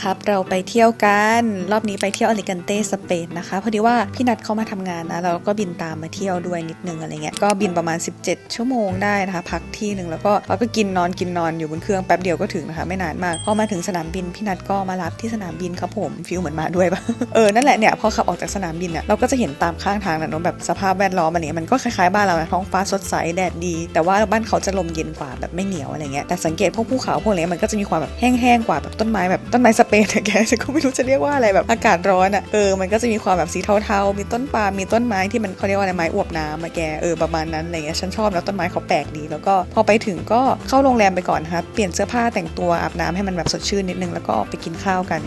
ครับ เราไปเที่ยวกัน รอบนี้ไปเที่ยวอลิกันเต้สเปนนะคะ พอดีว่าพี่นัดเขามาทำงานนะ เราก็บินตามมาเที่ยวด้วยนิดนึงอะไรเงี้ย ก็บินประมาณ 17 ชั่วโมงได้นะคะ พักที่หนึ่งแล้วก็เราก็กินนอนกินนอนอยู่บนเครื่องแป๊บเดียวก็ถึงนะคะ ไม่นานมาก พอมาถึงสนามบินพี่นัดก็มารับที่สนามบินครับผมฟิลเหมือนมาด้วยปะเออ นั่นแหละเนี่ยพอขับออกจากสนามบินเนี่ยเราก็จะเห็นตามข้างทางนะเนอะแบบสภาพแวดล้อมอะไรเงี้ยมันก็คล้ายๆบ้านเรานะท้องฟ้าสดใสแดดดี แต่ว่าบ้านเขาจะลมเย็นกว่าแบบไม่เหนียวอะไรเงี้ยแต่สังเกตพวกภูเขาพวกนี้มันก็จะมีความแบบแห้งๆกว่าแบบต้นไม้แบบต้นไม้สเปนอะแกฉันก็ไม่รู้จะเรียกว่าอะไรแบบอากาศร้อนอะเออมันก็จะมีความแบบสีเทาๆ มีต้นปาล์มมีต้นไม้ที่มันเขาเรียกว่าอะไรไม้อวบน้ำอะแกเออประมาณนั้นอะไรเงี้ยฉันชอบแล้วต้นไม้เขาแปลกดี แล้วก็พอไปถึงก็เข้าโรงแรมไปก่อนนะคะเปลี่ยนเสื้อผ้าแต่งตัวอาบน้ำให้มันแบบสดชื่นนิดนึงแล้วก็ออกไปกินข้าวกัน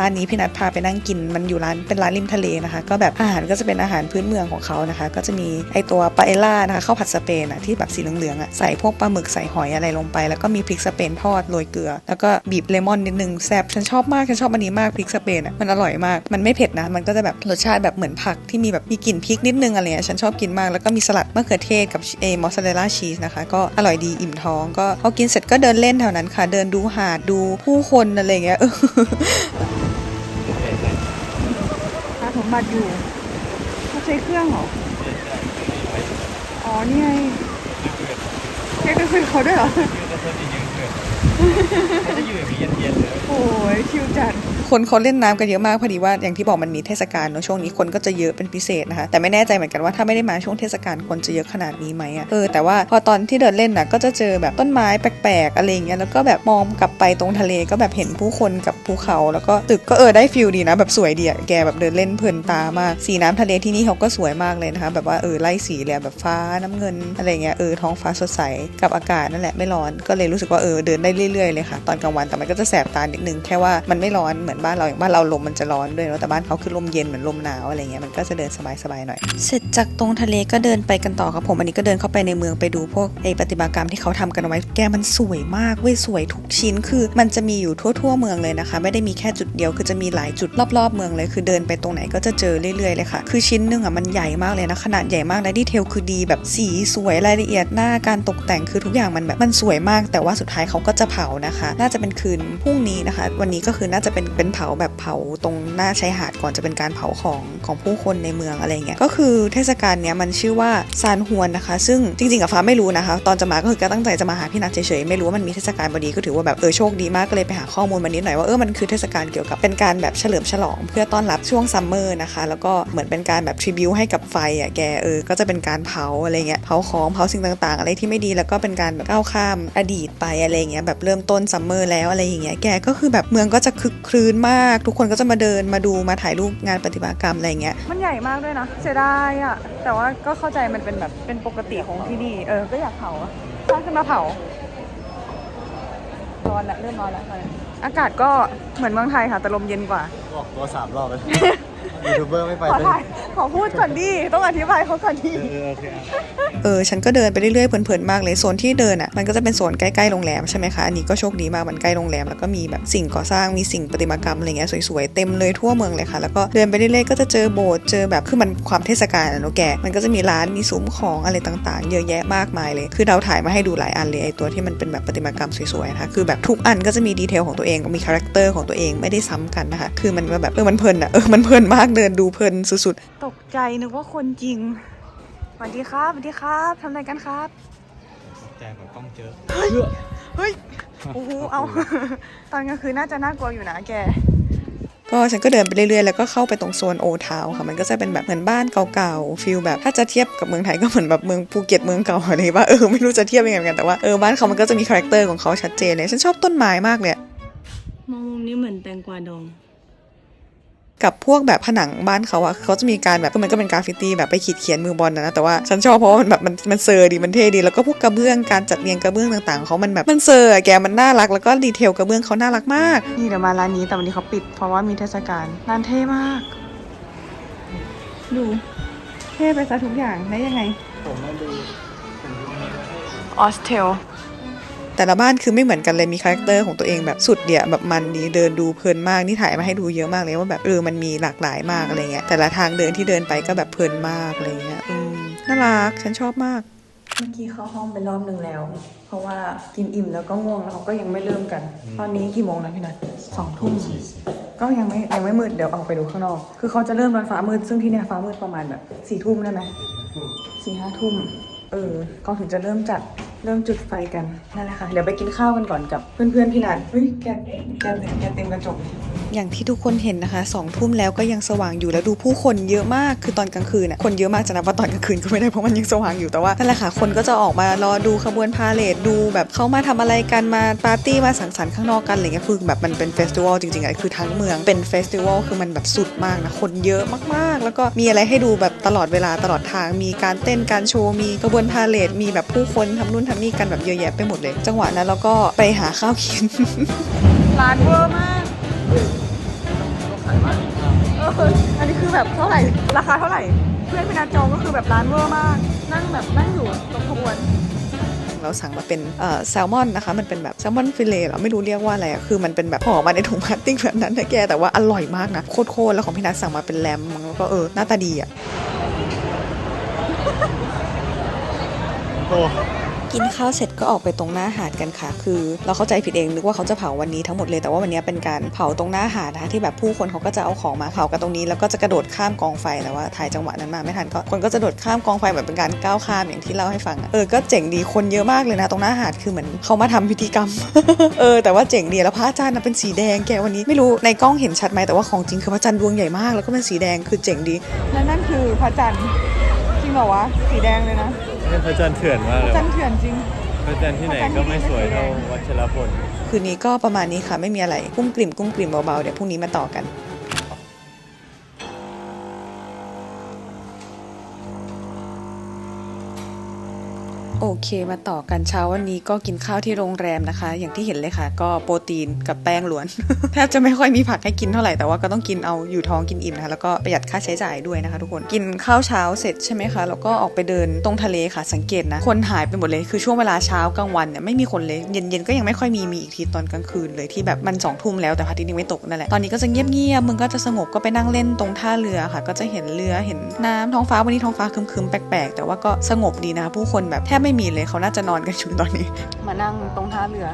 ร้านนี้พี่นัทพาไปนั่งกินมันอยู่ร้านเป็นร้านริมทะเลนะคะ ก็แบบอาหารก็จะเป็นอาหารพื้นเมืองของเขานะคะ ก็จะมีไอตัวปาเอล่านะคะข้าวผัดสเปนอะที่แบบสีเหลืองๆอะใส่พวกปลาหมึกใส่หอยอะไรลงไป แล้วก็มีพริกสเปนทอดโรยเกลือ แล้วก็บีบเลมอนนิดนึงแซ่บฉันชอบมากฉันชอบอันนี้มากพริกสเปนอะมันอร่อยมากมันไม่เผ็ดนะ มันก็จะแบบรสชาติแบบเหมือนผักที่มีแบบมีกลิ่นพริกนิดนึงอะไรเงี้ยฉันชอบกินมากแล้วก็มีสลัดมะเขือเทศกับเอมอสซาเรลล่าชีสนะคะก็อร่อยดีอิ่มท้อง ก็พอกินเสร็จก็เดินเล่นแถวนั้นค่ะ เดินดูหาดดูผู้คนอะไรเงี้ย หาสมบัติอยู่เขาใช้เครื่องเหรอ อ๋อ นี่ไงแกก็คุยกับเขาด้วยเหรอ จะอยู่อย่างนี้เย็นๆเลย โอ้ยชิวจัด คนเขาเล่นน้ำกันเยอะมากพอดีว่าอย่างที่บอกมันมีเทศกาลเนอะช่วงนี้คนก็จะเยอะเป็นพิเศษนะคะแต่ไม่แน่ใจเหมือนกันว่าถ้าไม่ได้มาช่วงเทศกาลคนจะเยอะขนาดนี้ไหมอะเออแต่ว่าพอตอนที่เดินเล่นน่ะก็จะเจอแบบต้นไม้แปลกๆอะไรเงี้ยแล้วก็แบบมองกลับไปตรงทะเลก็แบบเห็นผู้คนกับภูเขา แล้วก็ตึกก็เออได้ฟิลดีนะแบบสวยดีอะแกแบบเดินเล่นเพลินตามากสีน้ำทะเลที่นี่เขาก็สวยมากเลยนะคะแบบว่าเออไล่สีเลยแบบฟ้าน้ำเงินอะไรเงี้ยเออท้องฟ้าสดใสกับอากาศนั่นแหละไม่ร้อนก็เลยรู้สึกว่าเออเดินได้เรื่อยๆเลยค่ะ ตอนกลางวันแต่มันก็จะแสบตานิดนึงแค่ว่ามันไม่ร้อนเหมือนบ้านเราอย่างบ้านเราลมมันจะร้อนด้วยเนอะแต่บ้านเขาคือลมเย็นเหมือนลมหนาวอะไรเงี้ยมันก็จะเดินสบายๆหน่อย เสร็จจากตรงทะเลก็เดินไปกันต่อครับผมอันนี้ก็เดินเข้าไปในเมืองไปดูพวกไอปฏิมากรรมที่เขาทำกันเอาไว้แกมันสวยมากเว้ยสวยทุกชิ้นคือมันจะมีอยู่ทั่ว ๆ เมืองเลยนะคะ ไม่ได้มีแค่จุดเดียวคือจะมีหลายจุดรอบๆเมืองเลย คือเดินไปตรงไหนก็จะเจอเรื่อยๆเลยค่ะ คือชิ้นหนึ่งอะมันใหญ่มากเลยนะขนาดใหญ่มากและดีเทลคือดีแบบสีสวยรายละเอียดหน้าการตกแต่งคือทุกอย่างมันแบบมันสวยมาก แต่ว่าสุดท้ายเขาก็จะเผานะคะ น่าจะเป็นคืนพรุ่งนี้นะคะ วันนี้ก็คือน่าจะเป็นเป็นเผาแบบเผาตรงหน้าชายหาดก่อนจะเป็นการเผาของของผู้คนในเมืองอะไรเงี้ยก็คือเทศกาลเนี้ยมันชื่อว่าซานฮวนนะคะ ซึ่งจริงๆกับฟ้าไม่รู้นะคะ ตอนจะมาก็คือก็ตั้งใจจะมาหาพี่นัทเฉยๆไม่รู้ว่ามันมีเทศกาลพอดีก็ถือว่าแบบเออโชคดีมากก็เลยไปหาข้อมูลมานิดหน่อยว่าเออมันคือเทศกาลเกี่ยวกับเป็นการแบบเฉลิมฉลอง เพื่อต้อนรับช่วงซัมเมอร์นะคะ แล้วก็เหมือนเป็นการแบบทริบิวให้กับไฟอะแกเออก็จะเป็นการเผาอะไรเงี้ยเผาของเผาสิ่งต่างๆ อะไรที่ไม่ดีแล้วก็เป็นการแบบก้าวข้ามอดีตไปอะไรเงี้ยแบบเริ่มต้นซัมเมอร์แล้วอะไรอย่างเงี้ยแกก็คือแบบเมืองก็จะคึกครื้นมาก ทุกคนก็จะมาเดินมาดูมาถ่ายรูปงานปฏิมากรรมอะไรเงี้ย มันใหญ่มากด้วยนะเสียดายอะแต่ว่าก็เข้าใจมันเป็นแบบเป็นปกติของที่นี่ เออ ก็อยากเผาอะถ้าขึ้นมาเผา ร้อนละเริ่มร้อนละตอนนี้อากาศก็เหมือนเมืองไทยค่ะแต่ลมเย็นกว่า บอกตัวสามรอบเลย ยูทูบเบอร์ไม่ไปขอเลยถ่ายขอพูดก่อนดิต้องอธิบายเขาก่อนดิเออโอเคอะเออฉันก็เดินไปเรื่อยๆเพลินๆมากเลยโซนที่เดินอะมันก็จะเป็นโซนใกล้ๆโรงแรมใช่ไหมคะอันนี้ก็โชคดีมากมันใกล้โรงแรมแล้วก็มีแบบสิ่งก่อสร้างมีสิ่งประติมากรรมอะไรเงี้ยสวยๆเต็มเลยทั่วเมืองเลยค่ะ แล้วก็เดินไปเรื่อยๆก็จะเจอโบสถ์เจอแบบคือมันความเทศกาลอะเนอะแกมันก็จะมีร้านมีซุ้มของอะไรต่างๆ เยอะแยะมากมายเลย คือเราถ่ายมาให้ดูหลายอันเลยไอตัวที่มันเป็นแบบประติมากรรมสวยๆนะคะคือแบบทุกอันก็จะมีดีเทลของตัวเองมีคาแรคเตอร์ของตัวเองไม่ได้ซ้ำกันนะคะคือมันแบบเออมันเพลินอะเออมันเพลินมากเดินดูเพลินสุดๆ ตกใจนึกว่าคนจริงสวัสดีครับสวัสดีครับทำอะไรกันครับใจเหมือนกล้องเจอเฮ้ยโอ้โหเอา ตอนกลางคืนน่าจะน่ากลัวอยู่นะแกก็ฉันก็เดินไปเรื่อยๆ แล้วก็เข้าไปตรงโซนโอทาวค่ะ มันก็จะเป็นแบบเหมือนบ้านเก่าๆฟิลแบบถ้าจะเทียบกับเมืองไทยก็เหมือนแบบเมืองภูเก็ตเมืองเก่าอะไรว่าเออไม่รู้จะเทียบยังไงเหมือนกันแต่ว่าเออบ้านเขามันก็จะมีคาแรคเตอร์ของเขาชัดเจนเลยฉันชอบต้นไม้มากเลยมองมุมนี้เหมือนแตงกวาดอง กับพวกแบบผนังบ้านเขาอะเขาจะมีการแบบมันก็เป็นกราฟฟิตี้แบบไปขีดเขียนมือบอลนะนะแต่ว่าฉันชอบเพราะว่ามันแบบมันมันเซอร์ดีมันเท่ดีแล้วก็พวกกระเบื้องการจัดเรียงกระเบื้องต่างๆของเขามันแบบมันเซอร์อะแกมันน่ารักแล้วก็ดีเทลกระเบื้องเขาน่ารักมากนี่เดี๋ยวมาร้านนี้แต่วันนี้เขาปิด เพราะว่ามีเทศกาลร้านเท่มาก ดูเท่ไปซะทุกอย่างได้ยังไงผมมาดูออสเทล แต่ละบ้านคือไม่เหมือนกันเลยมีคาแรคเตอร์ของตัวเองแบบสุดเดี่ยแบบมันดีเดินดูเพลินมากนี่ถ่ายมาให้ดูเยอะมากเลยว่าแบบเออมันมีหลากหลายมากอะไรเงี้ยแต่ละทางเดินที่เดินไปก็แบบเพลินมากอะไรเงี้ยอืมน่ารักฉันชอบมาก เมื่อกี้เข้าห้องไปรอบนึงแล้ว เพราะว่ากินอิ่มแล้วก็ง่วงเขาก็ยังไม่เริ่มกัน ตอนนี้กี่โมงนะพี่นัทสองทุ่มก็ยังไม่ยังไม่มืดเดี๋ยวออกไปดูข้างนอก คือเขาจะเริ่มตอนฟ้ามืดซึ่งที่เนี่ยฟ้ามืดประมาณแบบสี่ทุ่มได้ไหมสี่ห้าทุ่มเออเขาถึงจะเริ่มจัด เริ่มจุดไฟกันนั่นแหละค่ะ เดี๋ยวไปกินข้าวกันก่อนกับเพื่อนๆพี่นัทเฮ้ยแกแกแกเต็มกระจกเลยอย่างที่ทุกคนเห็นนะคะสองทุ่มแล้วก็ยังสว่างอยู่แล้วดูผู้คนเยอะมากคือตอนกลางคืนน่ะคนเยอะมากจะนับว่าตอนกลางคืนก็ไม่ได้เพราะมันยังสว่างอยู่แต่ว่านั่นแหละค่ะคนก็จะออกมารอดูขบวนพาเหรดดูแบบเขามาทำอะไรกันมาปาร์ตี้มาสังสรรค์ข้างนอกกันอะไรเงี้ยคือแบบมันเป็นเฟสติวัลจริงๆอะคือทั้งเมืองเป็นเฟสติวัลคือมันแบบสุดมากนะคนเยอะมากๆ แล้วก็มีอะไรให้ดูแบบตลอดเวลาตลอดทางมีการเต้นการโชว์มีขบวนพาเหรดมีแบบผู้คนทำนู่นทำนี่กันแบบเยอะแยะไปหมดเลย จังหวะนั้นเราก็ไปหาข้าวกิน ร้านเวอร์มากเอออันนี้คือแบบเท่าไหร่ ราคาเท่าไหร่ เพื่อนพี่นัทจองก็คือแบบร้านเวอร์มาก นั่งแบบนั่งอยู่ตรงขบวนเราสั่งมาเป็นเอ่อแซลมอนนะคะ มันเป็นแบบแซลมอนฟิเลเหรอไม่รู้เรียกว่าอะไรอะคือมันเป็นแบบห่อมาในถุงพลาสติกแบบนั้นนะแก แต่ว่าอร่อยมากนะโคตรๆแล้วของพี่นัทสั่งมาเป็นแรมมั้งแล้วก็เออหน้าตาดีอะโอ้ กินข้าวเสร็จก็ออกไปตรงหน้าหาดกันค่ะ คือเราเข้าใจผิดเองนึกว่าเขาจะเผาวันนี้ทั้งหมดเลยแต่ว่าวันนี้เป็นการเผาตรงหน้าหาดนะที่แบบผู้คนเขาก็จะเอาของมาเผากันตรงนี้ แล้วก็จะกระโดดข้ามกองไฟแต่ว่าถ่ายจังหวะนั้นมาไม่ทันก็คนก็จะโดดข้ามกองไฟแบบเป็นการก้าวข้ามอย่างที่เล่าให้ฟังเออก็เจ๋งดีคนเยอะมากเลยนะ ตรงหน้าหาดคือเหมือนเขามาทำพิธีกรรม เออแต่ว่าเจ๋งดีแล้วพระอาจารย์นะเป็นสีแดงแกวันนี้ไม่รู้ในกล้องเห็นชัดไหมแต่ว่าของจริงคือพระจันทร์ดวงใหญ่มากแล้วก็เป็นสีแดงคือเจ๋งดีและนั่นคือพระจันทร์จริงเหรอวะสีแดงเลยนะ นี่พระจันทร์เถื่อนมากพเลระยจันทร์เถื่อนจริง พระจันทร์ที่ไหนก็ไม่สวยเท่าวัชรพล คืนนี้ก็ประมาณนี้ค่ะ ไม่มีอะไรกุ้มกลิ่มกุ้มกลิ่มเบาๆ เดี๋ยวพรุ่งนี้มาต่อกัน โอเคมาต่อกันเช้าวันนี้ก็กินข้าวที่โรงแรมนะคะ อย่างที่เห็นเลยค่ะ ก็โปรตีนกับแป้งล้วน แทบจะไม่ค่อยมีผักให้กินเท่าไหร่แต่ว่าก็ต้องกินเอาอยู่ท้องกินอิ่มนะคะแล้วก็ประหยัดค่าใช้จ่ายด้วยนะคะ ทุกคนกินข้าวเช้าเสร็จใช่ไหมคะแล้วก็ออกไปเดินตรงทะเลค่ะสังเกตนะ คนหายไปหมดเลยคือช่วงเวลาเช้ากลางวันเนี่ยไม่มีคนเลยเย็นๆก็ยังไม่ค่อยมีมีอีกทีตอนกลางคืนเลยที่แบบมันสองทุ่มแล้วแต่พระอาทิตย์ยังไม่ตกนั่นแหละตอนนี้ก็จะเงียบๆมึงก็จะสงบก็ไปนั่งเล่นตรงท่าเรือค่ะ ก็จะเห็นเรือเห็นน้ำท้องฟ้าวันนี้ท้องฟ้าคึมๆแปลกๆ แต่ว่าก็สงบดีนะคะผู้คนแบบแทบไม่มีเลยเขาน่าจะนอนกันอยู่ตอนนี้ มานั่งตรงท่าเรือ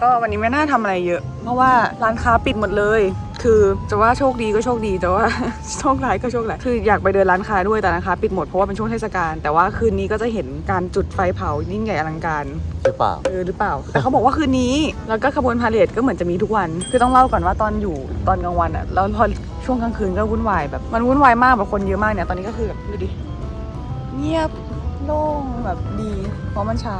ก็วันนี้ไม่น่าทำอะไรเยอะ เพราะว่าร้านค้าปิดหมดเลย คือจะว่าโชคดีก็โชคดีแต่ว่าโชคร้ายก็โชคร้ายคืออยากไปเดินร้านค้าด้วยแต่ร้านค้าปิดหมดเพราะว่าเป็นช่วงเทศกาลแต่ว่าคืนนี้ก็จะเห็นการจุดไฟเผายิ่งใหญ่อลังการหรือเปล่าเออหรือเปล่า แต่เขาบอกว่าคืนนี้แล้วก็ขบวนพาเหรดก็เหมือนจะมีทุกวัน คือต้องเล่าก่อนว่าตอนอยู่ตอนกลางวันอะแล้วพอช่วงกลางคืนก็วุ่นวายแบบมันวุ่นวายมากแบบคนเยอะมากเนี่ยตอนนี้ก็คือแบบดูดิเงียบ โล่งแบบดีเพราะมันเช้า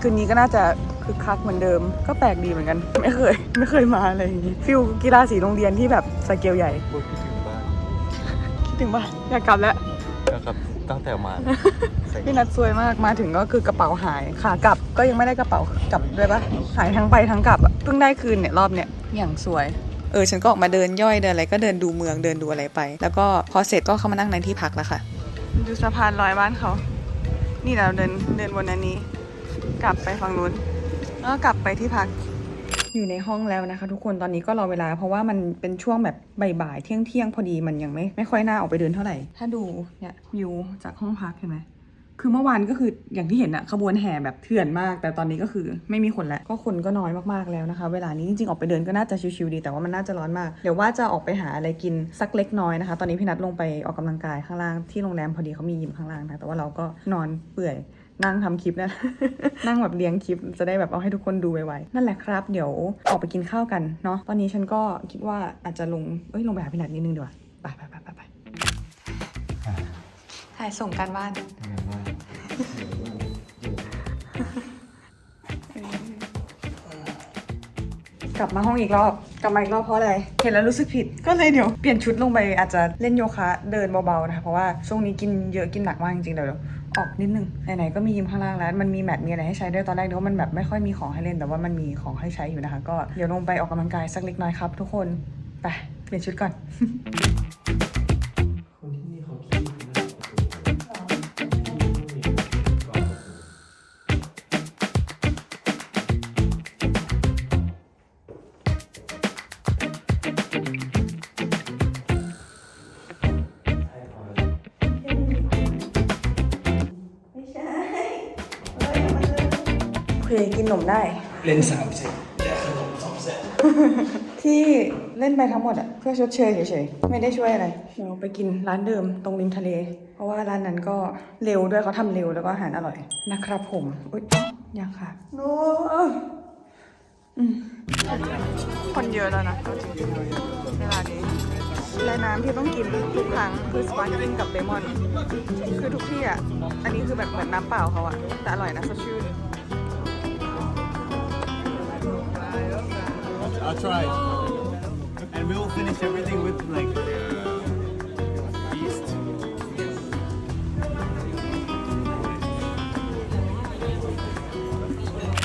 คืนนี้ก็น่าจะคึกคักเหมือนเดิม ก็แปลกดีเหมือนกัน ไม่เคย ไม่เคยมาอะไรอย่างงี้ฟิลกีฬาสีโรงเรียนที่แบบสเกลใหญ่พูดคิดถึงบ้านคิดถึงบ้านอยากกลับแล้วแล้วกับตั้งแต่มาใส่พี่นัดซวยมากมาถึงก็คือกระเป๋าหายขากลับก็ยังไม่ได้กระเป๋ากลับด้วยปะหายทั้งไปทั้งกลับอะเพิ่งได้คืนเนี่ยรอบเนี่ยอย่างสวยเออฉันก็ออกมาเดินย่อยเดินอะไรก็เดินดูเมืองเดินดูอะไรไป แล้วก็พอเสร็จก็เข้ามานั่งในที่พักแล้วค่ะ ดูสะพานลอยบ้านเขา นี่เราเดินเดินบนอันนี้ กลับไปฝั่งนู้นแล้วก็กลับไปที่พัก อยู่ในห้องแล้วนะคะ ทุกคนตอนนี้ก็รอเวลา เพราะว่ามันเป็นช่วงแบบบ่ายๆเที่ยงเที่ยงๆพอดีมันยังไม่ไม่ค่อยน่าออกไปเดินเท่าไหร่ ถ้าดูเนี่ยวิวจากห้องพักเห็นไหม คือเมื่อวานก็คืออย่างที่เห็นอะขบวนแห่แบบเถื่อนมาก แต่ตอนนี้ก็คือไม่มีคนแล้ว ก็คนก็น้อยมากๆแล้วนะคะ เวลานี้จริงๆ ออกไปเดินก็น่าจะชิวๆดี แต่ว่ามันน่าจะร้อนมาก เดี๋ยวว่าจะออกไปหาอะไรกินสักเล็กน้อยนะคะ ตอนนี้พี่นัดลงไปออกกำลังกายข้างล่างที่โรงแรมพอดีเขามียิมข้างล่างนะ แต่ว่าเราก็นอนเปื่อยนั่งทำคลิปนะ นั่งแบบเลี้ยงคลิปจะได้แบบเอาให้ทุกคนดูไวๆ นั่นแหละครับ เดี๋ยวออกไปกินข้าวกันเนาะ ตอนนี้ฉันก็คิดว่าอาจจะลง เอ้ยลงไปหาพี่นัดนิดนึงดีกว่า ไปไปไปไปไปถ่ายส่งการบ้านก กลับมาห้องอีกรอบ กลับมาอีกรอบเพราะอะไร เห็นแล้วรู้สึกผิด ก็เลยเดี๋ยวเปลี่ยนชุดลงไปอาจจะเล่นโยคะ เดินเบาๆนะคะ เพราะว่าช่วงนี้กินเยอะกินหนักมากจริงๆเดี๋ยวออกนิดนึง ไหนๆ ก็มียิมข้างล่างแล้ว มันมีแมทมีอะไรให้ใช้ด้วย ตอนแรกเดี๋ยวมันแบบไม่ค่อยมีของให้เล่น แต่ว่ามันมีของให้ใช้อยู่นะคะ ก็เดี๋ยวลงไปออกกำลังกายสักเล็กน้อยครับ ทุกคน ไป เปลี่ยนชุดก่อน เคกินนมได้ เล่นสามเซตแต่ขนมสองเซตที่เล่นไปทั้งหมดอะเพื่อชดเชยเฉยๆไม่ได้ช่วยอะไรเดี๋ยวไปกินร้านเดิมตรงริมทะเล เพราะว่าร้านนั้นก็เร็วด้วยเขาทำเร็วแล้วก็อาหารอร่อยนะครับผมอุ๊ยยังค่ะโน้อืมคนเยอะแล้วนะเอาจริงๆเวลานี้และน้ำที่ต้องกินทุกครั้งคือสปาร์กิ้งกับเลมอน คือทุกที่อะอันนี้คือแบบเหมือนน้ำเปล่าเขาอะแต่อร่อยนะสดชื่น I'll try and we'll finish everything with like yeast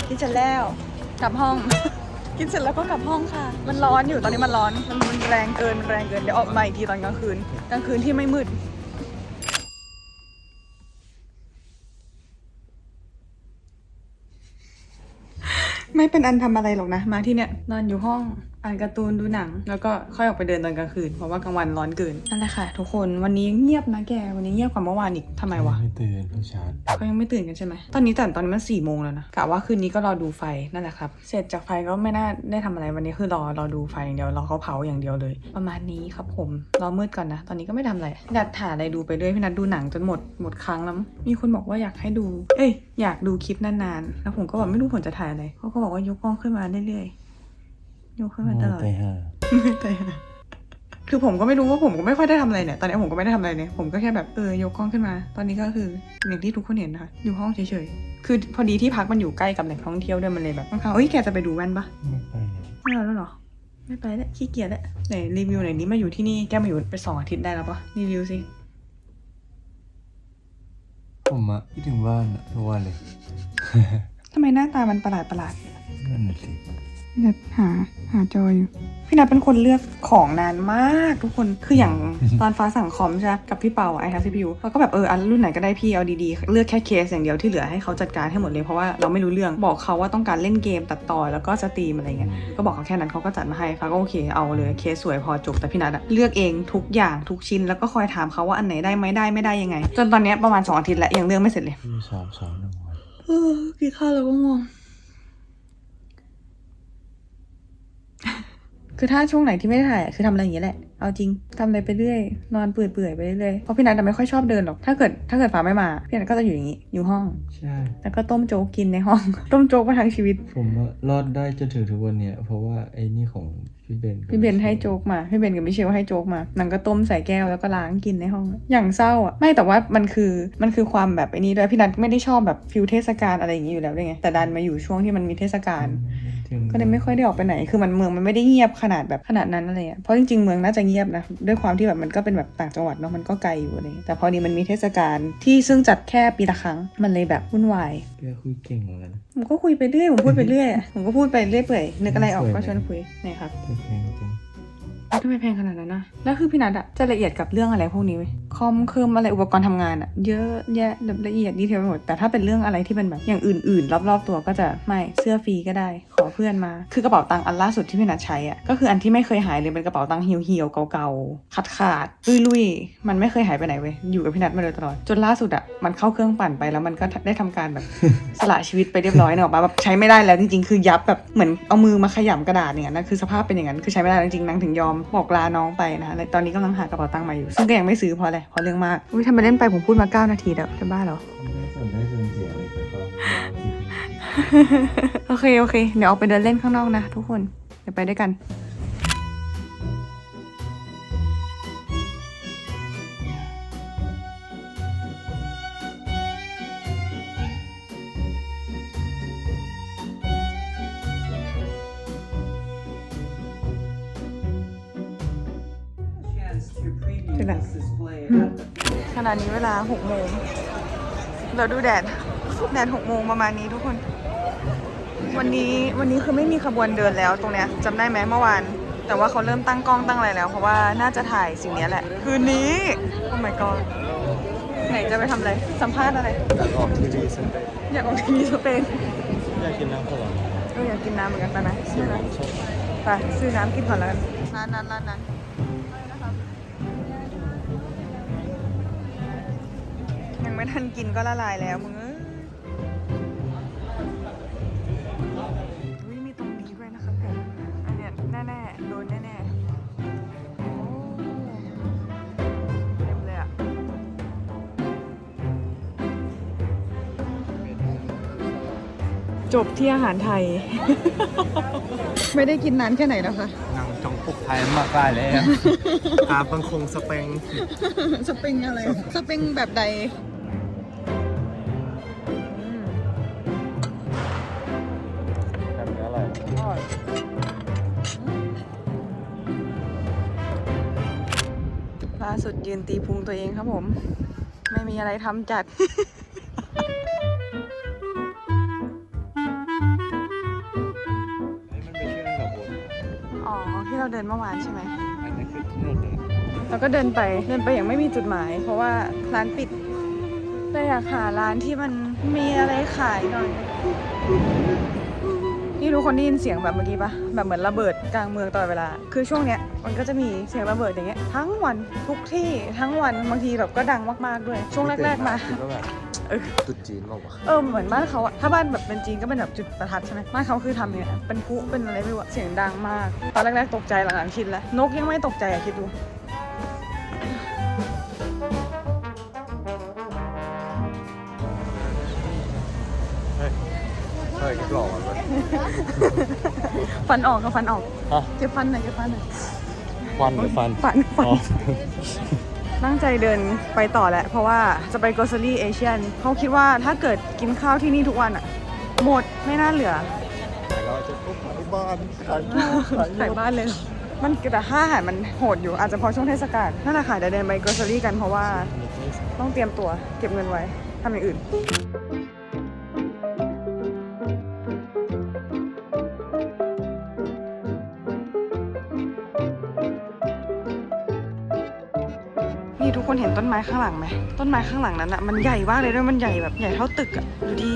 กินเสร็จแล้วกลับห้อง กินเสร็จแล้วก็กลับห้องค่ะ มันร้อนอยู่ตอนนี้มันร้อน มันมันแรงเกินมันแรงเกินเดี๋ยวออกมาอีกทีตอนกลางคืนกลางคืนที่ไม่มืด ไม่เป็นอันทำอะไรหรอกนะ มาที่เนี่ยนอนอยู่ห้อง อ่านการ์ตูนดูหนัง แล้วก็ค่อยออกไปเดินตอนกลางคืน เพราะว่ากลางวันร้อนเกินนั่นแหละค่ะ ทุกคนวันนี้เงียบนะแก วันนี้เงียบกว่าเมื่อวานอีกทำไมวะ ไม่ตื่นเพิ่งชาร์จเขายังไม่ตื่นกันใช่ไหม ตอนนี้แต่ตอนนี้มันสี่โมงแล้วนะกะว่าคืนนี้ก็รอดูไฟนั่นแหละครับ เสร็จจากไฟก็ไม่น่าได้ทำอะไรวันนี้คือรอรอดูไฟอย่างเดียวรอเขาเผาอย่างเดียวเลย ประมาณนี้ครับผมรอมืดก่อนนะ ตอนนี้ก็ไม่ทำอะไรดัดถ่ายอะไรดูไปเรื่อยพี่นัดดูหนังจนหมดหมดครั้งแล้วมั้งมีคนบอกว่าอยากให้ดู เอ้ยอยากดูคลิปนานๆ แล้วผมก็บอกไม่รู้ผมจะถ่ายอะไรเขาก็บอกว่ายกกล้องขึ้นมาเรื่อยๆ ยกขึ้นมาตลอดไปห้าไม่แต่คือผมก็ไม่รู้ว่าผมก็ไม่ค่อยได้ทำอะไรเนี่ย ตอนนี้ผมก็ไม่ได้ทำอะไรเนี่ย ผมก็แค่แบบเออยกกล้องขึ้นมา ตอนนี้ก็คืออย่างที่ทุกคนเห็นนะคะ อยู่ห้องเฉยๆ คือพอดีที่พักมันอยู่ใกล้กับแหล่งท่องเที่ยวด้วยมันเลยแบบบางครั้งเอ้ยแกจะไปดูแว่นปะไม่ไปเลยไม่เอาแล้วเหรอ ไม่ไปแล้วขี้เกียจแล้วไหนรีวิวหน่อยนี้มาอยู่ที่นี่แกมาอยู่ไปสองอาทิตย์ได้แล้วปะรีวิวสิ ผมอะคิดถึงบ้านอะทุกวันเลยทำไมหน้าตามันประหลาดประหลาดนั่นน่ะสิๆ พี่นัทหาหาจออยู่ พี่นัทเป็นคนเลือกของนานมากทุกคนคืออย่าง ตอนฟ้าสั่งคอมใช่ไหมกับพี่เปาไอทัซีพียูเราก็แบบเอออันรุ่นไหนก็ได้พี่เอาดีๆ เลือกแค่เคสอย่างเดียวที่เหลือให้เขาจัดการให้หมดเลยเพราะว่าเราไม่รู้เรื่องบอกเขาว่าต้องการเล่นเกมตัดต่อแล้วก็สตรีมอะไรเงี้ยก็บอกเขาแค่นั้นเขาก็จัดมาให้ฟ้าก็โอเคเอาเลยเคสสวยพอจบแต่พี่นัทอะเลือกเองทุกอย่างทุกชิ้นแล้วก็คอยถามเขาว่าอันไหนได้ไหมได้ไม่ได้ยังไง จนตอนเนี้ยประมาณสองอาทิตย์แล้วยังเลือกไม่เสร็จเลยพี่สามสามหนึ่งวันเออกินข้าวแล้วก็ง่วง คือถ้าช่วงไหนที่ไม่ได้ถ่ายอะคือทำอะไรอย่างเงี้ยแหละ เอาจริงทำอะไรไปเรื่อย นอนเปื่อยๆไปเรื่อยเพราะพี่นัทจะไม่ค่อยชอบเดินหรอก ถ้าเกิดถ้าเกิดฟ้าไม่มา พี่นัทก็จะอยู่อย่างงี้ อยู่ห้อง ใช่ แล้วก็ต้มโจ๊กกินในห้อง ต้มโจ๊กมาทั้งชีวิต ผมอะรอดได้จนถึงทุกวันเนี้ยเพราะว่าไอ้นี่ของพี่เบนกับพี่เบนให้โจ๊กมา พี่เบนกับมิเชลให้โจ๊กมานางก็ต้มใส่แก้วแล้วก็ล้างกินในห้อง อย่างเศร้าอะ ไม่แต่ว่ามันคือมันคือความแบบไอ้นี้ด้วยพี่นัทไม่ได้ชอบแบบฟิลเทศกาลอะไรอย่างนี้อยู่แล้วด้วยไง แต่ดันมาอยู่ช่วงที่มันมีเทศกาลถึง ก็เลยไม่ค่อยได้ออกไปไหน คือมันเมืองมันไม่ได้เงียบขนาดแบบขนาดนั้นอะไรอะเพราะจริงๆเมืองน่าจะเงียบนะ ด้วยความที่แบบมันก็เป็นแบบต่างจังหวัดเนาะ มันก็ไกลอยู่อะไรอย่างเงี้ยแต่พอดีมันมีเทศกาลที่ซึ่งจัดแค่ปีละครั้ง มันเลยแบบวุ่นวายแกคุยเก่งเหมือนกันผมก็คุยไปเรื่อย ผมพูดไปเรื่อยอะผมก็พูดไปเรื่อยเปื่อยนึกอะไรออกก็สวยไหมชวนคุยนี่ครับ ทำไมแพงขนาดนั้นนะแล้วคือพี่นัทอะจะละเอียดกับเรื่องอะไรพวกนี้เว้ยคอมเคิมอะไรอุปกรณ์ทำงานอะเยอะแยะแบบละเอียดดีเทลไปหมด แต่ถ้าเป็นเรื่องอะไรที่เป็นแบบอย่างอื่น ๆ รอบๆตัวก็จะไม่เสื้อฟรีก็ได้ ขอเพื่อนมา คือกระเป๋าตังค์อันล่าสุดที่พี่นัทใช้อะก็คืออันที่ไม่เคยหายเลยเป็นกระเป๋าตังค์เหี่ยวๆเก่าๆขาดขาดๆลุยๆมันไม่เคยหายไปไหนเว้ยอยู่กับพี่นัทมาโดยตลอดจนล่าสุดอะมันเข้าเครื่องปั่นไปแล้วมันก็ได้ทำการแบบสละชีวิตไปเรียบร้อยเนอะแบบใช้ไม่ได้แล้วจริงๆ คือยับแบบเหมือนเอามือมาขยำกระดาษเนี่ยนั่นคือสภาพเป็นอย่างนั้นคือใช้ไม่ได้แล้วจริงๆนางถึงยอมบอกลาน้องไปนะคะและตอนนี้กำลังหากระเป๋าตังค์ใหม่อยู่ ซึ่งก็ยังไม่ซื้อเพราะอะไรเพราะเรื่องมากอุ้ยทำไมเล่นไปผมพูดมา 9 นาทีแล้วจะบ้าเหรอๆไม่ได้สนได้ส่วนเสียเลยแต่ก็ยาวทีโอเคโอเค เดี๋ยวออกไปเดินเล่นข้างนอกนะทุกคน เดี๋ยวไปด้วยกัน Chance to preview Good luck. this display at the ขณะนี้เวลา6โมงเราดูแดด แดด6โมงประมาณนี้ทุกคน วันนี้วันนี้คือไม่มีขบวนเดินแล้วตรงเนี้ยจำได้ไหมเมื่อวาน แต่ว่าเขาเริ่มตั้งกล้องตั้งอะไรแล้ว เพราะว่าน่าจะถ่ายสิ่งเนี้ยแหละ คืนนี้ โอ้ my god ไหนจะไปทำอะไร สัมภาษณ์อะไร อยากออกทีวีสเปนอยากออกทีวีสเปนอยากกินน้ำผลไม้เอออยากกินน้ำเหมือนกันไปไหมสีซื้อไหมน้ำส้มไปซื้อน้ำกินก่อนแล้วกันร้านนั้นร้านนั้น ไม่ทันกินก็ละลายแล้วมึงอุ้ยมีตรงนี้ด้วยนะครับผมอันเนี้ยแน่ๆโดนแน่แน่เต็มเลยอะจบที่อาหารไทย ไม่ได้กินนานแค่ไหนแล้วคะ นางจงปุกไทยมากได้แล้ะอาบังคงสเปงสเปริงอะไรสเปริงแบบใด ล่าสุดยืนตีพุงตัวเองครับผม ไม่มีอะไรทำจัดมันไม่ใช่กับบนอ๋อที่เราเดินเมื่อวานใช่ไหมอันนี้คือถนนเลยเราก็เดินไปเดินไปอย่างไม่มีจุดหมาย เพราะว่าร้านปิดเลยอยากหาร้านที่มันมีอะไรขายหน่อยนี่ทุกคนได้ยินเสียงแบบเมื่อกี้ปะแบบเหมือนระเบิดกลางเมืองตลอดเวลา คือช่วงเนี้ย มันก็จะมีเสียงระเบิดอย่างเงี้ยทั้งวันทุกที่ทั้งวันบางทีแบบก็ดังมากๆด้วย ช่วงแรกๆมาคิดว่าแบบเออตุ๊ดจีนบอกว่าเออเหมือนบ้านเขาอะถ้าบ้านแบบเป็นจีนก็เป็นแบบจุดประทัดใช่ไหมบ้านเขาคือทำเนี่ยเป็นพลุเป็นอะไรไม่รู้อะเสียงดังมาก ตอนแรกๆตกใจหลังๆชินแล้วนกยังไม่ตกใจอะคิดดูเฮ้ยหล่อมันเลยฟันออกก็ฟันออกฮะเก็บฟันหน่อยเก็บฟันหน่อย ฟันหรือฟันฟันฟัน อ๋อ ตั้งใจเดินไปต่อแหละ เพราะว่าจะไป grocery Asian เขาคิดว่าถ้าเกิดกินข้าวที่นี่ทุกวันอะหมดไม่น่าเหลือ แต่เราจะทุบขายบ้านขายขายบ้านเลย มันแต่ค่าอาหารมันโหดอยู่อาจจะเพราะช่วงเทศกาลนั่นแหละค่ะเดี๋ยวเดินไป grocery กันเพราะว่าต้องเตรียมตัวเก็บเงินไว้ทำอย่างอื่น ทุกคนเห็นต้นไม้ข้างหลังไหมต้นไม้ข้างหลังนั้นอะมันใหญ่มากเลยด้วยมันใหญ่แบบใหญ่เท่าตึกอะดูดี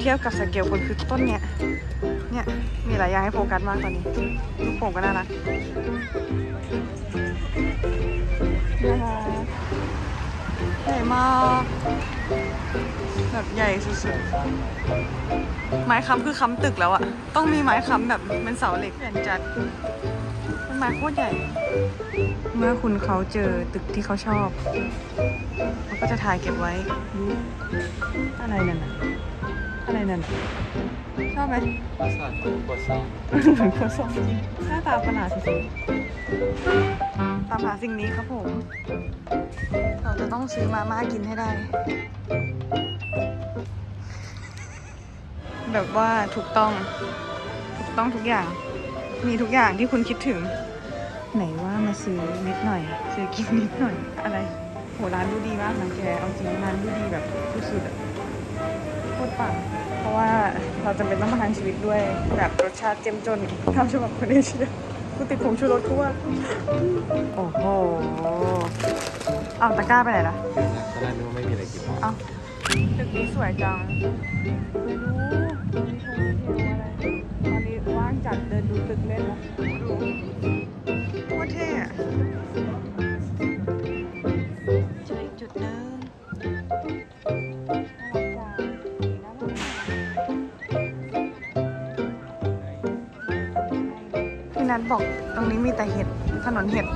เทียบกับสเกลคนคือต้นเนี้ยเนี่ยมีหลายอย่างให้โฟกัสมากตอนนี้ลูกโป่งก็น่ารักน่ารักใหญ่มากแบบใหญ่สุดๆไม้ค้ำคือค้ำตึกแล้วอะต้องมีไม้ค้ำแบบเป็นเสาเหล็กแผ่นจัด ไม้โคตรใหญ่ เมื่อคุณเขาเจอตึกที่เขาชอบเขาก็จะถ่ายเก็บไว้ดูอะไรนั่นน่ะอะไรนั่นน่ะชอบไหมประสาทกูประสาทเหมือนโคซองจริงหน้าตาประหลาดสุดๆตามหาสิ่งนี้ครับผม เราจะต้องซื้อมาม่ากินให้ได้ แบบว่าถูกต้อง ถูกต้องทุกอย่าง มีทุกอย่างที่คุณคิดถึง ไหนว่ามาซื้อนิดหน่อย ซื้อกินนิดหน่อย อะไรโหร้านดูดีมากนะแก เอาจริงร้านดูดีแบบสุดๆอะโคตรปังเพราะว่าเราจำเป็นต้องประทังชีวิตด้วยแบบรสชาติเจ้มจนทำฉบับคนเอเชียกูติดผงชูรสกูว่าโอ้โหเอาตะกร้าไปไหนล่ะตอนแรกนึกว่าไม่มีอะไรกิน เอาตึกนี้สวยจังไม่รู้ มีแต่เห็ด ถนนเห็ด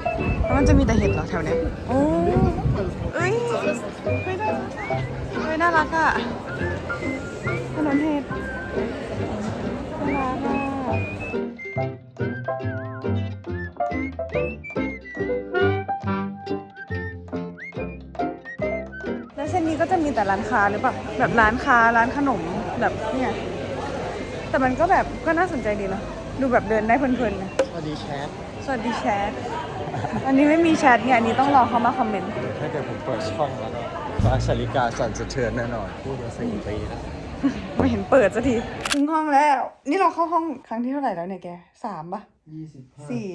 แล้วมันจะมีแต่เห็ดเหรอแถวเนี้ยโอ้เอ้ยเฮ้ยน่ารักอะเฮ้ยน่ารักอะ ถนนเห็ดน่ารักอะแล้วเส้นนี้ก็จะมีแต่ร้านค้าหรือเปล่า แบบร้านค้าร้านขนมแบบเนี่ยแต่มันก็แบบก็น่าสนใจดีเนอะดูแบบเดินได้เพลินๆนะ สวัสดีแชท สวัสดีแชท อันนี้ไม่มีแชทเนี่ยอันนี้ต้องรอเขามาคอมเมนต์ ถ้าเกิดผมเปิดช่องแล้วก็ฟ้าชาลิกาสั่นสะเทือนแน่นอน พูดมาสี่ปีแล้วไม่เห็นเปิดสักทีถึงห้องแล้ว นี่เราเข้าห้องครั้งที่เท่าไหร่แล้วเนี่ยแกสามปะ ยี่สิบห้าสี่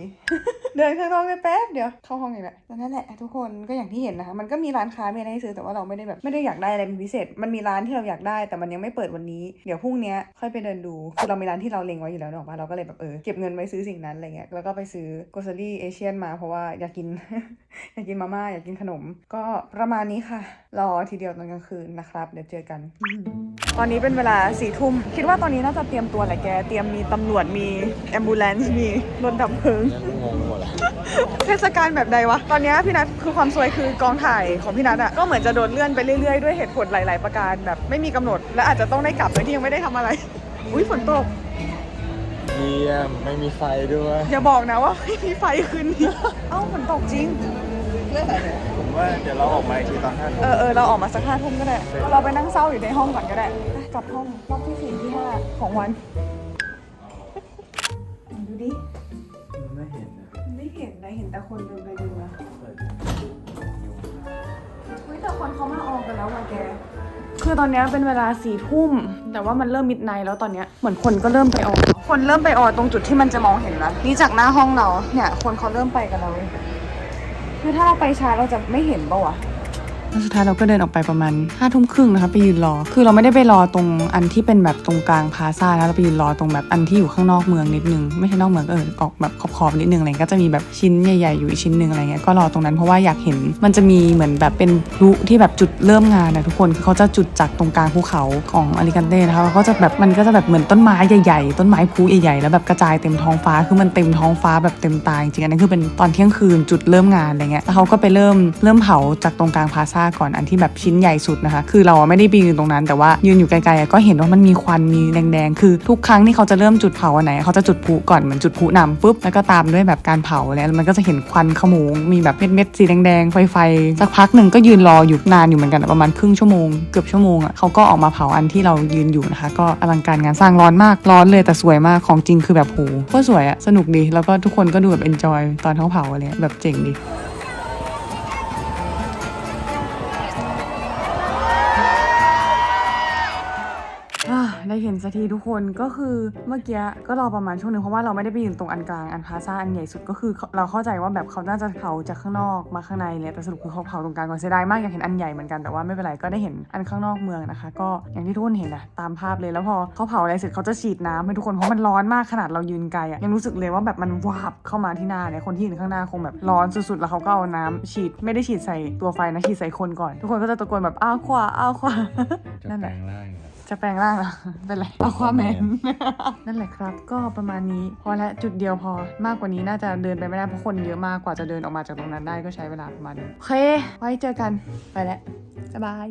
เดินข้างนอกได้แป๊บเดียวเข้าห้องอีกแล้วแล้วนั่นแหละทุกคนก็อย่างที่เห็นนะคะ มันก็มีร้านค้ามีอะไรให้ซื้อแต่ว่าเราไม่ได้แบบไม่ได้อยากได้อะไรเป็นพิเศษ มันมีร้านที่เราอยากได้ แต่มันยังไม่เปิดวันนี้ เดี๋ยวพรุ่งนี้ค่อยไปเดินดู คือเรามีร้านที่เราเล็งไว้อยู่แล้วเนกอะเราก็เลยแบบเออเก็บเงินไว้ซื้อสิ่งนั้นอะไรเงี้ย แล้วก็ไปซื้อ grocery Asian มาเพราะว่าอยากกิน อยากกินมาม่าอยากกินขนม ก็ประมาณนี้ค่ะ รอทีเดียวตอนกลางคืนนะครับ เดี๋ยวเจอกัน ตอนนี้เป็นเวลาสี่ทุ่มคิดว่าตอนนี้น่าจะเตรียมตัวแหละแก เตรียมมีตำรวจมีแอมบูเลนซ์มีรถดับเพลิงยังงงหมดเลยเทศกาลแบบใดวะ ตอนนี้พี่นัทคือความซวยคือกองถ่ายของพี่นัทอะก็เหมือนจะโดนเลื่อนไปเรื่อยๆ ด้วยเหตุผลหลาย ๆ ประการแบบไม่มีกำหนด และอาจจะต้องได้กลับโดยที่ยังไม่ได้ทำอะไร อุ้ยฝนตกเยี่ยมไม่มีไฟด้วย อย่าบอกนะว่าไม่มีไฟคืนนี้เอ้าฝนตกจริงผมว่าเดี๋ยวเราออกมาอีกทีตอนห้าทุ่เอมอเออเราออกมาสักห้าทุ่มก็ได้ เราไปนั่งเศร้าอยู่ในห้องก่อนก็ได้ไปกลับห้องรอบที่สี่ที่ห้าของวัน ดูดิไม่เห็นนะไม่เห็นนะเห็นแต่คนเดินไปเดินมาเฮ้ยแต่คนเขามาออกกันแล้วว่ะแก คือตอนเนี้ยเป็นเวลาสี่ทุ่ม แต่ว่ามันเริ่มมิดไนแล้วตอนเนี้ยเหมือนคนก็เริ่มไปออก คนเริ่มไปออกตรงจุดที่มันจะมองเห็นแล้วนี่จากหน้าห้องเราเนี่ยคนเขาเริ่มไปกันแล้วเว้ยคือถ้าเราไปช้าเราจะไม่เห็นปะวะ แล้วสุดท้ายเราก็เดินออกไปประมาณห้าทุ่มครึ่งนะคะไปยืนรอ คือเราไม่ได้ไปรอตรงอันที่เป็นแบบตรงกลางพลาซ่านะเราไปยืนรอตรงแบบอันที่อยู่ข้างนอกเมืองนิดนึง ไม่ใช่นอกเมืองก็เออออกแบบขอบๆนิดนึงอะไรก็จะมีแบบชิ้นใหญ่ๆอยู่อีกชิ้นหนึ่งอะไรเงี้ยก็รอตรงนั้นเพราะว่าอยากเห็นมันจะมีเหมือนแบบเป็นพลุที่แบบจุดเริ่มงานนะทุกคนคือเขาจะจุดจากตรงกลางภูเขาของอาริกันเต้นะคะแล้วก็จะแบบมันก็จะแบบเหมือนต้นไม้ใหญ่ๆต้นไม้พลุใหญ่ๆแล้วแบบกระจายเต็มท้องฟ้าคือมันเต็มท้องฟ้าแบบเต็มตาจริงๆอันนั้นคือเป็นตอนเที่ยงคืนจุดเริ่มงานอะไรเงี้ยแล้วเขาก็ไปเริ่มเริ่มเผาจากตรงกลางพาซ่าก่อนอันที่แบบชิ้นใหญ่สุดนะคะ คือเราไม่ได้ไปยืนตรงนั้น แต่ว่ายืนอยู่ไกลๆก็เห็นว่ามันมีควันมีแดงๆ คือทุกครั้งที่เขาจะเริ่มจุดเผาอันไหนเขาจะจุดพลุก่อนเหมือนจุดพลุนำปุ๊บแล้วก็ตามด้วยแบบการเผาแล้วมันก็จะเห็นควันขโมงมีแบบเม็ดๆสีแดงๆไฟๆสักพักหนึ่งก็ยืนรออยู่นานอยู่เหมือนกันประมาณครึ่งชั่วโมงเกือบชั่วโมงอะเขาก็ออกมาเผาอันที่เรายืนอยู่นะคะ ก็อลังการงานสร้างร้อนมากร้อนเลยแต่สวยมากของจริงคือแบบโหก็สวยอะสนุกดีแล้วก็ทุกคนก็ดูแบบเอนจอยตอนเขาเผาอะไรแบบเจ๋งดี ห็นสักทีทุกคนก็คือเมื่อกี้ก็รอประมาณช่วงหนึ่งเพราะว่าเราไม่ได้ไปยืนตรงอันกลางอันพลาซ่าอันใหญ่สุดก็คือ เราเข้าใจว่าแบบเขาน่าจะเผาจากข้างนอกมาข้างในเลยแต่สรุปคือเขาเผาตรงกลางก่อนเสียดายมากอยากเห็นอันใหญ่เหมือนกันแต่ว่าไม่เป็นไรก็ได้เห็นอันข้างนอกเมืองนะคะ ก็อย่างที่ทุกคนเห็นนะตามภาพเลยแล้วพอเขาเผาอะไรเสร็จเขาจะฉีดน้ำให้ทุกคนเพราะมันร้อนมากขนาดเรายืนไกลอะยังรู้สึกเลยว่าแบบมันวาบเข้ามาที่หน้าเนี่ยคนที่ยืนข้างหน้าคงแบบร้อนสุดๆ แล้วเขาก็เอาน้ำฉีดไม่ได้ฉีดใส่ตัวไฟนะฉีดใส่คนก่อน ทุกคนก็จะตะโกนแบบอ้าวขวาอ้าวขวาจะนั่นแปแหลละงร่างอยู่แล้ว จะแปลงร่างเหรอ เป็นไรเอาความแมน นั่นแหละครับ ก็ประมาณนี้ พอละจุดเดียวพอ มากกว่านี้น่าจะเดินไปไม่ได้เพราะคนเยอะมากกว่าจะเดินออกมาจากตรงนั้นได้ก็ใช้เวลาประมาณนึงโอเค ไว้เจอกัน ไปแล้วบ๊ายบาย